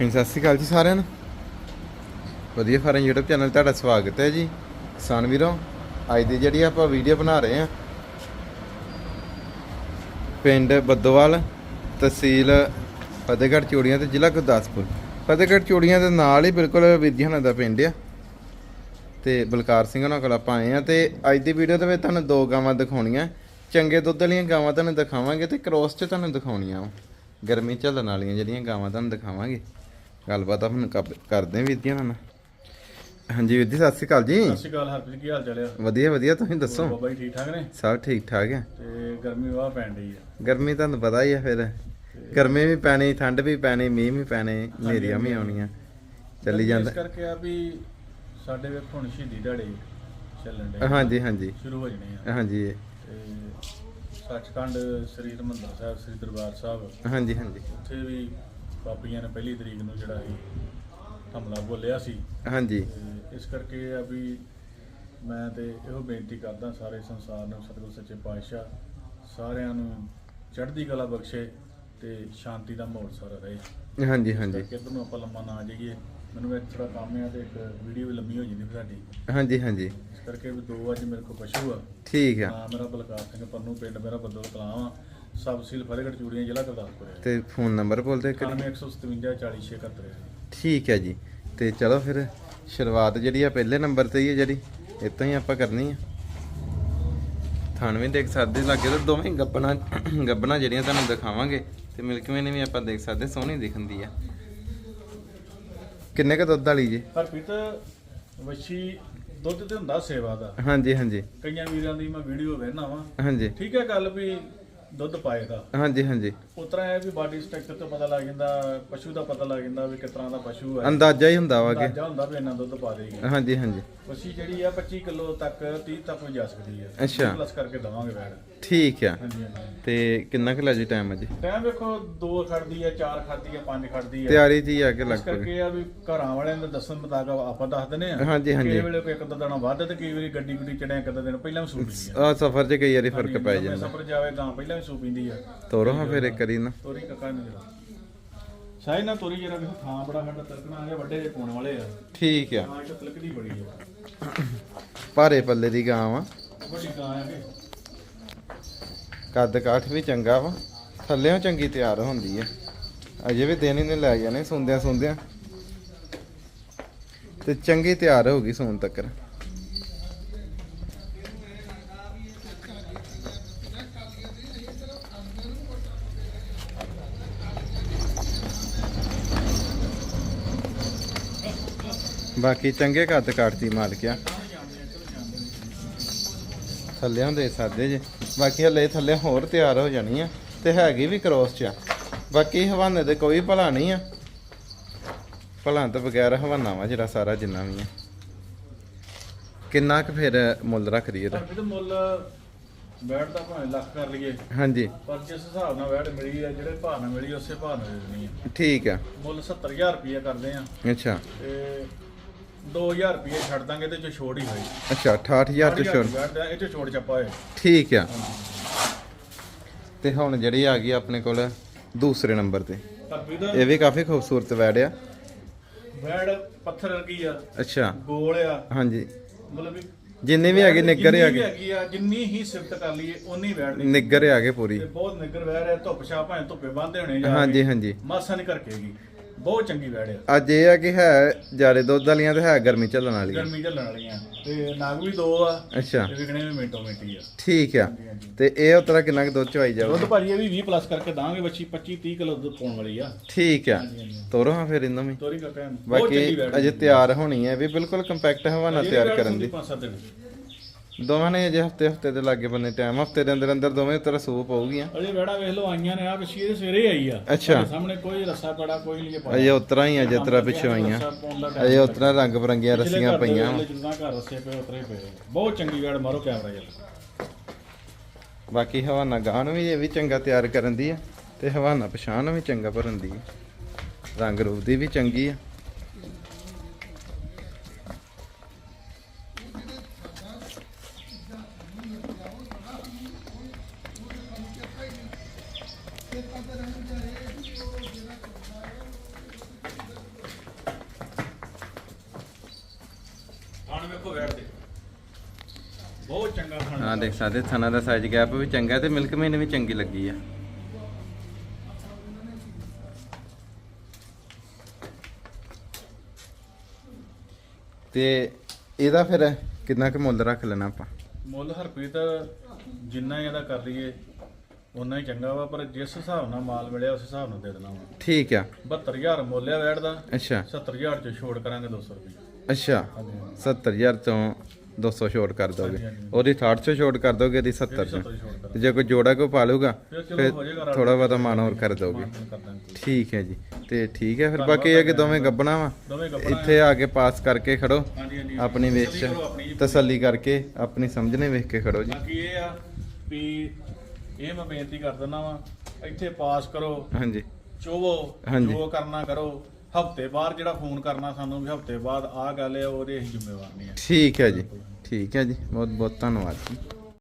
ਹਾਂਜੀ, ਸਤਿ ਸ਼੍ਰੀ ਅਕਾਲ ਜੀ ਸਾਰਿਆਂ ਨੂੰ। ਵਧੀਆ ਫਾਰਮ YouTube ਚੈਨਲ ਤੁਹਾਡਾ ਸਵਾਗਤ ਹੈ ਜੀ। ਕਿਸਾਨ ਵੀਰੋ, ਅੱਜ ਦੀ ਜਿਹੜੀ ਆਪਾਂ ਵੀਡੀਓ ਬਣਾ ਰਹੇ ਹਾਂ, ਪਿੰਡ ਬੱਦੋਵਾਲ ਤਹਿਸੀਲ ਫਤਿਹਗੜ੍ਹ ਚੂੜੀਆਂ ਤੇ ਜ਼ਿਲ੍ਹਾ ਗੁਰਦਾਸਪੁਰ। ਫਤਿਹਗੜ੍ਹ ਚੂੜੀਆਂ ਦੇ ਨਾਲ ਹੀ ਬਿਲਕੁਲ ਵਿਦਿਆਨਾ ਦਾ ਪਿੰਡ ਆ। ਤੇ ਬਲਕਾਰ ਸਿੰਘ ਉਹਨਾਂ ਕੋਲ ਆਪਾਂ ਆਏ ਆ ਤੇ ਅੱਜ ਦੀ ਵੀਡੀਓ ਦੇ ਵਿੱਚ ਤੁਹਾਨੂੰ ਦੋ ਗਾਵਾਂ ਦਿਖਾਉਣੀਆਂ। ਚੰਗੇ ਦੁੱਧ ਵਾਲੀਆਂ ਗਾਵਾਂ ਤੁਹਾਨੂੰ ਦਿਖਾਵਾਂਗੇ ਤੇ ਕ੍ਰੋਸ 'ਚ ਤੁਹਾਨੂੰ ਦਿਖਾਉਣੀਆਂ ਵਾ। ਗਰਮੀ ਝੱਲਣ ਵਾਲੀਆਂ ਜਿਹੜੀਆਂ ਗਾਵਾਂ ਤੁਹਾਨੂੰ ਦਿਖਾਵਾਂਗੇ। ਗੱਲਬਾਤ ਆਪਾਂ ਕਰ- ਕਰਦੇ ਵੀਰ ਜੀ ਨਾਲ। ਹਾਂਜੀ ਵੀਰ ਜੀ ਸਤਿ ਸ਼੍ਰੀ ਅਕਾਲ ਜੀ। ਸਤਿ ਸ਼੍ਰੀ ਅਕਾਲ ਹਰਪ੍ਰੀਤ ਕੀ ਹਾਲ ਚਾਲ ਆ? ਵਧੀਆ ਵਧੀਆ ਤੁਸੀਂ ਦੱਸੋ? ਬਾਬਾ ਜੀ ਠੀਕ ਠਾਕ ਨੇ? ਸਭ ਠੀਕ ਠਾਕ ਹੈ ਤੇ ਗਰਮੀ ਵਾਹ ਪੈਣ ਡਈ ਆ। ਗਰਮੀ ਤੁਹਾਨੂੰ ਪਤਾ ਹੀ ਆ ਫਿਰ। ਗਰਮੀ ਵੀ ਪੈਣੀ ਠੰਡ ਵੀ ਪੈਣੀ ਮੀਂਹ ਵੀ ਪੈਣੇ ਨੇਰੀਆਂ ਵੀ ਆਉਣੀਆਂ ਚੱਲੀ ਇਸ ਜਾਂਦਾ। ਕਰਕੇ ਆ ਵੀ ਸਾਡੇ ਵੇਖ ਹੁਣ ਸ਼ਹੀਦੀ ਢਾੜੇ ਚੱਲਣ ਡੇ ਹਾਂਜੀ ਹਾਂਜੀ। ਸ਼ੁਰੂ ਹੋ ਜਾਣੇ ਆ। ਹਾਂਜੀ। ਤੇ ਸੱਚਖੰਡ ਸ੍ਰੀ ਹਰਿਮੰਦਰ ਸਾਹਿਬ ਸ੍ਰੀ ਦਰਬਾਰ ਸਾਹਿਬ। ਹਾਂਜੀ ਹਾਂਜੀ। ਉੱਥੇ ਵੀ ਬਾਬੀਆਂ ਨੇ ਪਹਿਲੀ ਤਰੀਕ ਨੂੰ ਜਿਹੜਾ ਸੀ ਹਮਲਾ ਬੋਲਿਆ ਸੀ। ਹਾਂਜੀ। ਤੇ ਇਸ ਕਰਕੇ ਆ ਵੀ ਮੈਂ ਤੇ ਇਹੋ ਬੇਨਤੀ ਕਰਦਾ ਸਾਰੇ ਸੰਸਾਰ ਨੂੰ ਸਤਿਗੁਰ ਸੱਚੇ ਪਾਤਸ਼ਾਹ ਸਾਰਿਆਂ ਨੂੰ ਚੜ੍ਹਦੀ ਕਲਾ ਬਖਸ਼ੇ ਤੇ ਸ਼ਾਂਤੀ ਦਾ ਮਾਹੌਲ ਸਾਰਾ ਰਹੇ। ਹਾਂਜੀ ਹਾਂਜੀ। ਕਿੱਧਰ ਨੂੰ ਆਪਾਂ ਲੰਮਾ ਨਾ ਜਾਈਏ। ਮੈਨੂੰ ਇੱਕ ਥੋੜਾ ਕੰਮ ਆ ਤੇ ਇੱਕ ਵੀਡੀਓ ਵੀ ਲੰਮੀ ਹੋ ਜਾਂਦੀ ਫਿਰ ਸਾਡੀ ਹਾਂਜੀ ਹਾਂਜੀ। ਇਸ ਕਰਕੇ ਵੀ ਦੋ ਅੱਜ ਮੇਰੇ ਕੋਲ ਪਸ਼ੂ ਆ। ਠੀਕ ਆ। ਨਾਮ ਮੇਰਾ ਬਲਕਾਰ ਸਿੰਘ ਪੰਨੂ ਪਿੰਡ ਮੇਰਾ ਬੱਦਲ ਕਲਾਂ ਆ ਸਬ ਸਿਲ ਫਤਿਹਗੜ੍ਹ ਚੂੜੀਆਂ ਜ਼ਿਲ੍ਹਾ ਗੁਰਦਾਸਪੁਰ ਹੈ। ਤੇ ਫੋਨ ਨੰਬਰ ਬੋਲਦੇ ਕਰੀ 9157 40671 ਠੀਕ ਹੈ ਜੀ। ਤੇ ਚਲੋ ਫਿਰ ਸ਼ੁਰੂਆਤ ਜਿਹੜੀ ਆ ਪਹਿਲੇ ਨੰਬਰ ਤੇ ਹੀ ਹੈ ਜਿਹੜੀ। ਇਤੋਂ ਹੀ ਆਪਾਂ ਕਰਨੀ ਆ। ਥਣ ਵੀ ਦੇਖ ਸਕਦੇ ਲੱਗੇ ਤੇ ਦੋਵੇਂ ਗੱਬਣਾ ਗੱਬਣਾ ਜਿਹੜੀਆਂ ਤੁਹਾਨੂੰ ਦਿਖਾਵਾਂਗੇ। ਤੇ ਮਿਲਕਵੇਂ ਨੇ ਵੀ ਆਪਾਂ ਦੇਖ ਸਕਦੇ ਸੋਹਣੀ ਦਿਖਦੀ ਆ। ਕਿੰਨੇ ਕ ਦੁੱਧ ਵਾਲੀ ਜੀ? ਹਰਪ੍ਰੀਤ ਵਸ਼ੀ ਦੁੱਧ ਤੇ ਹੁੰਦਾ ਸੇਵਾ ਦਾ। ਹਾਂਜੀ ਹਾਂਜੀ। ਕਈਆਂ ਵੀਰਾਂ ਦੀ ਮੈਂ ਵੀਡੀਓ ਵੇਖਣਾ ਵਾਂ। ਹਾਂਜੀ। ਠੀਕ ਹੈ ਗੱਲ ਵੀ ਦੁੱਧ ਪਾਏਗਾ। ਹਾਂਜੀ ਹਾਂਜੀ। ਉਤਰਾ ਹੈ ਵੀ ਬਾਡੀ ਸਟਰਕਚਰ ਤੋਂ ਪਤਾ ਲੱਗ ਜਾਂਦਾ ਪਸ਼ੂ ਦਾ ਪਤਾ ਲੱਗ ਜਾਂਦਾ ਵੀ ਕਿਸ ਤਰ੍ਹਾਂ ਦਾ ਪਸ਼ੂ ਹੈ। ਅੰਦਾਜ਼ਾ ਹੀ ਹੁੰਦਾ ਵਾ ਕਿ ਅੰਦਾਜ਼ਾ ਹੁੰਦਾ ਵੀ ਇੰਨਾ ਦੁੱਧ ਪਾ ਦੇਗੀ। ਹਾਂਜੀ ਹਾਂਜੀ। ਵਸੀ ਜਿਹੜੀ ਆ 25 ਕਿਲੋ ਤੱਕ 30 ਤੱਕ ਵੀ ਜਾ ਸਕਦੀ ਹੈ ਅੱਛਾ। ਪਲੱਸ ਕਰਕੇ ਦਵਾਂਗੇ ਵੈੜ ਠੀਕ ਆ। ਹਾਂਜੀ ਹਾਂਜੀ। ਤੇ ਕਿੰਨਾ ਕੁ ਲੱਜੀ ਟਾਈਮ ਅਜੇ ਟਾਈਮ ਵੇਖੋ ਦੋ ਖੜਦੀ ਹੈ ਚਾਰ ਖੜਦੀ ਹੈ ਪੰਜ ਖੜਦੀ ਹੈ ਤਿਆਰੀ ਜੀ ਆ ਕੇ ਇਸ ਲੱਗ ਪਏ ਕਰਕੇ ਆ ਵੀ ਘਰਾਂ ਵਾਲਿਆਂ ਦੇ ਦੱਸਣ ਮੁਤਾਬਕ ਆਪਾਂ ਦੱਸ ਦਿੰਦੇ ਆ। ਹਾਂਜੀ, ਹਾਂਜੀ। ਕਈ ਵੇਲੇ ਕੋਈ ਇੱਕ ਅੱਧਾ ਦਿਨ ਵੱਧ ਤੇ ਕਈ ਵਾਰੀ ਗੱਡੀ ਗੁੱਡੀ ਚੜਿਆ ਇੱਕ ਅੱਧਾ ਦਿਨ ਪਹਿਲਾਂ ਵੀ ਸੂ ਪੀਂਦੀ ਆ। ਆ ਸਫ਼ਰ 'ਚ ਕਈ ਵਾਰੀ ਫ਼ਰਕ ਪੈ ਜਾਂਦਾ ਸਫ਼ਰ ਜਾਵੇ ਗਾਂ ਪਹਿਲਾਂ ਵੀ ਸੂ ਪੀਂਦੀ ਆ। ਤੋਰੋ ਹਾਂ ਫਿਰ ਇੱਕ ਵਾਰੀ ਨਾ। ਤੋਰੀ ਕੱਕਾ ਨਹੀਂ ਜਰਾ। ਸਾਈ ਨਾ ਤੋਰੀ ਜਰਾ ਵੀ ਥਾਂ ਬੜਾ ਖੰਡ ਤਲਕਣਾ ਆ ਵੱਡੇ ਦੇ ਪਾਉਣ ਵਾਲੇ ਆ। ਠੀਕ ਆ। ਹਾਂ ਇਹ ਤਲਕਦੀ ਬੜੀ ਆ। ਭਾਰੇ ਪੱਲੇ ਦੀ ਗਾਂ ਵਾ। ਵੱਡੀ ਗਾਂ ਆ ਕੇ ਕੱਦ ਕਾਠ ਵੀ ਚੰਗਾ ਵਾ। ਥੱਲੇੋਂ ਚੰਗੀ ਤਿਆਰ ਹੁੰਦੀ ਹੈ ਅਜੇ ਵੀ ਦਿਨ ਹੀ ਨੇ ਲੈ ਜਾਣੇ ਸੁੰਦਿਆਂ ਸੁੰਦਿਆਂ ਤੇ ਚੰਗੀ ਤਿਆਰ ਹੋਊਗੀ ਸੂਣ ਤੱਕ ਬਾਕੀ ਚੰਗੇ ਕੱਦ ਕਾਠ ਦੀ ਮਾਲਕਿਆ ਥੱਲਿਆਂ ਦੇ ਸਾਦੇ ਜੇ। ਬਾਕੀ ਹਲੇ ਥੱਲੇ ਹੋਰ ਤਿਆਰ ਹੋ ਜਾਣੀ ਆ ਤੇ ਹੈਗੀ ਵੀ ਕ੍ਰੋਸ ਚ ਆ। ਬਾਕੀ ਹਵਾਨੇ ਦੇ ਕੋਈ ਭਲਾ ਨਹੀਂ ਆ। ਭਲਾ ਤੋਂ ਬਗੈਰ ਹਵਾਨਾ ਵਾ ਜਿਹੜਾ ਸਾਰਾ ਜਿੰਨਾ ਵੀ ਆ। ਕਿੰਨਾ ਕੁ ਫਿਰ ਮੁੱਲ ਰੱਖ ਰਹੀ ਇਹਦਾ? ਪਰ ਵੀ ਮੁੱਲ ਬੈਠ ਦਾ ਭਾਵੇਂ ਲੱਖ ਕਰ ਲਈਏ। ਹਾਂਜੀ। ਪਰ ਜਿਸ ਹਿਸਾਬ ਨਾਲ ਵੈੜ ਮਿਲੀ ਆ ਜਿਹੜੇ ਭਾਅ ਨਾਲ ਮਿਲੀ ਉਸੇ ਭਾਅ ਨਾਲ ਦੇਣੀ ਆ। ਠੀਕ ਆ। ਮੁੱਲ 70000 ਰੁਪਏ ਕਰਦੇ ਆ। ਅੱਛਾ। ਤੇ 2000 ਰੁਪਏ ਛੱਡ ਦਾਂਗੇ ਤੇ ਚ ਛੋੜ ਹੀ ਹੋਈ। ਅੱਛਾ 68000 ਚ ਛੋੜ ਇਹ ਚ ਛੋੜ ਚੱਪਾ ਹੋਏ ਠੀਕ ਆ। ਤੇ ਹੁਣ ਜਿਹੜੀ ਆ ਗਈ ਆਪਣੇ ਕੋਲ ਦੂਸਰੇ ਨੰਬਰ ਤੇ। ਦਾ ਇਹ ਵੀ ਕਾਫੀ ਖੂਬਸੂਰਤ ਵੈੜ ਆ। ਵੈੜ ਪੱਥਰ ਵਰਗੀ ਆ। ਅੱਛਾ। ਗੋਲ ਆ। ਹਾਂਜੀ। ਮਤਲਬ ਵੀ ਜਿੰਨੇ ਵੀ ਹੈਗੇ ਨਿੱਗਰ ਹੈਗੀ। ਜਿੰਨੀ ਹੀ ਸਿਫਤ ਕਰ ਲਈਏ ਉਨੀ ਵੈੜ ਦੀ ਨਿੱਗਰ ਗਏ ਪੂਰੀ। ਤੇ ਬਹੁਤ ਨਿੱਗਰ ਵੈੜ ਹੈ ਧੁੱਪ ਛਾਂ ਭਾਵੇਂ ਧੁੱਪੇ ਬੰਦੇ ਹੋਣੇ ਜਾ ਹਾਂਜੀ। ਹਾਂਜੀ। ਮਾਸਾ ਨਹੀਂ ਕਰਕੇਗੀ ਬਹੁਤ ਚੰਗੀ ਵੈੜ ਆ। ਅੱਜ ਇਹ ਆ ਕਿ ਹੈ ਜਿਆਦੇ ਦੁੱਧ ਵਾਲੀਆਂ ਤੇ ਹੈ ਗਰਮੀ ਚੱਲਣ ਵਾਲੀਆਂ ਗਰਮੀ ਝੱਲਣ ਵਾਲੀਆਂ। ਤੇ ਨਾਗ ਵੀ ਦੋ ਆ ਅੱਛਾ। ਤੇ ਵਿਕਣੇ ਵੀ ਮਿੰਟੋ ਮਿੰਟੀ ਆ। ਠੀਕ ਆ। ਤੇ ਇਹ ਉਤਰਾ ਕਿੰਨਾ ਕੁ ਦੁੱਧ ਚਵਾਈ ਦੁੱਧ ਜਾਊਗਾ ਭਾਜੀ ਇਹ ਵੀ 20 ਪਲੱਸ ਕਰਕੇ ਦਾਂਗੇ ਬੱਚੀ 25 30 ਕਿਲੋ ਦੁੱਧ ਪਾਉਣ ਵਾਲੀ ਆ। ਠੀਕ ਆ। ਤੋਰੋ ਹਾਂ ਫਿਰ ਇਹਨਾਂ ਵੀ। ਤੋਰੀ ਚੰਗੀ ਬਾਕੀ ਵੈੜ ਅਜੇ ਤਿਆਰ ਹੋਣੀ ਹੈ ਵੀ ਬਿਲਕੁਲ ਕੰਪੈਕਟ ਹਵਾਨਾ ਤਿਆਰ ਕਰਨ ਦੀ। ਪੰਜ ਸੱਤ ਦਿਨ ਦੋਵਾਂ ਨੇ ਅਜੇ ਹਫ਼ਤੇ ਹਫ਼ਤੇ ਦੇ ਲਾਗੇ ਬੰਨੇ ਟਾਈਮ ਹਫ਼ਤੇ ਦੇ ਅੰਦਰ ਅੰਦਰ ਦੋਵੇਂ ਉਤਰਾ ਸੂਪ ਪਊਗੀਆਂ ਅਜੇ ਵੈੜਾ ਵੇਖ ਲਓ ਆਈਆਂ ਨੇ ਆ ਪਿਛੀ ਇਹਦੇ ਸਵੇਰੇ ਹੀ ਆਈ ਆ। ਅੱਛਾ। ਸਾਹਮਣੇ ਕੋਈ ਰੱਸਾ ਪੜਾ ਕੋਈ ਨਹੀਂ ਪਾਇਆ ਅਜੇ ਉਤਰਾ ਹੀ ਅਜੇ ਉਤਰਾ ਪਿੱਛੋਂ ਆਈਆਂ ਰੱਸਾ ਪਾਉਣ ਦਾ time ਅਜੇ ਉਤਰਾ ਰੰਗ ਬਰੰਗੀਆਂ ਰੱਸੀਆਂ ਪਈਆਂ। ਵੇਲੇ ਜਿੱਦਾਂ ਘਰ ਰੱਸੇ ਪਏ ਉਤਰੇ ਪਏ ਬਹੁਤ ਚੰਗੀ ਵੈੜ ਮਾਰੋ ਕੈਮਰਾ ਜਲ ਬਾਕੀ ਹਵਾਨਾ ਗਾਂ ਨੂੰ ਵੀ ਇਹ ਵੀ ਚੰਗਾ ਤਿਆਰ ਕਰਨ ਦੀ ਆ ਤੇ ਹਵਾਨਾ ਪਛਾਣ ਵੀ ਚੰਗਾ ਭਰਨ ਦੀ ਆ। ਰੰਗ ਰੂਪ ਦੀ ਵੀ ਚੰਗੀ ਆ। ਦੇ ਬਹੁਤ ਚੰਗਾ ਹਾਂ ਦੇਖ ਸਕਦੇ ਥਣਾ ਦਾ ਸਾਈਜ਼ ਗੈਪ ਵੀ ਚੰਗਾ ਤੇ ਮਿਲਕ ਮੇਨ ਵੀ ਚੰਗੀ ਲੱਗੀ ਆ। ਤੇ ਇਹਦਾ ਫਿਰ ਕਿੰਨਾ ਕੁ ਮੁੱਲ ਰੱਖ ਲੈਣਾ ਆਪਾਂ? ਮੁੱਲ ਹਰਪ੍ਰੀਤ ਜਿੰਨਾ ਇਹਦਾ ਕਰ ਲਈਏ ਉਨਾ ਹੀ ਚੰਗਾ ਵਾ ਪਰ ਜਿਸ ਹਿਸਾਬ ਨਾਲ ਮਾਲ ਮਿਲਿਆ ਉਸ ਹਿਸਾਬ ਨਾਲ ਦੇ ਦੇਣਾ ਵਾ। ਠੀਕ ਆ। 72000 ਮੁੱਲ ਆ ਵੈੜ ਦਾ। ਅੱਛਾ। 70000 ਚ ਛੋੜ ਕਰਾਂਗੇ 200 ਰੁਪਏ ਅੱਛਾ ਹਾਂਜੀ ਹਾਂਜੀ 70000 ਤੋਂ 200 ਛੋਟ ਕਰ ਦੋਗੇ। ਉਹਦੀ 60 ਚੋਂ ਛੋਟ ਕਰ ਦੋਗੇ ਇਹਦੀ 70 70 ਚੋਂ ਤੇ ਜੇ ਕੋਈ ਜੋੜਾ ਕੋ ਪਾ ਲੂਗਾ ਫਿਰ ਥੋੜਾ ਬਹੁਤਾ ਮਾਨ ਹੋਰ ਕਰ ਦੋਗੇ। ਠੀਕ ਹੈ ਜੀ। ਤੇ ਠੀਕ ਹੈ ਫਿਰ ਬਾਕੀ ਇਹ ਕਿ। ਦੋਵੇਂ ਗੱਬਣਾ ਵਾ। ਇੱਥੇ ਆ ਕੇ ਪਾਸ ਕਰਕੇ ਖੜੋ। ਆਪਣੀ ਵੇਚ ਤਸੱਲੀ ਕਰਕੇ ਆਪਣੀ ਸਮਝਨੇ ਵੇਖ ਕੇ ਖੜੋ ਜੀ। ਬਾਕੀ ਇਹ ਆ ਵੀ ਇਹ ਮੈਂ ਬੇਨਤੀ ਕਰ ਦਿੰਦਾ ਵਾਂ ਇੱਥੇ ਪਾਸ ਕਰੋ। ਹਾਂਜੀ। ਚੋਵੋ। ਜੋ ਕਰਨਾ ਕਰੋ। ਹਫ਼ਤੇ ਬਾਅਦ ਜਿਹੜਾ ਫੋਨ ਕਰਨਾ ਸਾਨੂੰ ਵੀ ਹਫ਼ਤੇ ਬਾਅਦ ਆ ਗੱਲ ਹੈ, ਉਹਦੇ ਅਸੀਂ ਜ਼ਿੰਮੇਵਾਰ ਨਹੀਂ ਆ ਠੀਕ ਹੈ ਜੀ, ਠੀਕ ਹੈ ਜੀ ਬਹੁਤ ਬਹੁਤ ਧੰਨਵਾਦ ਜੀ।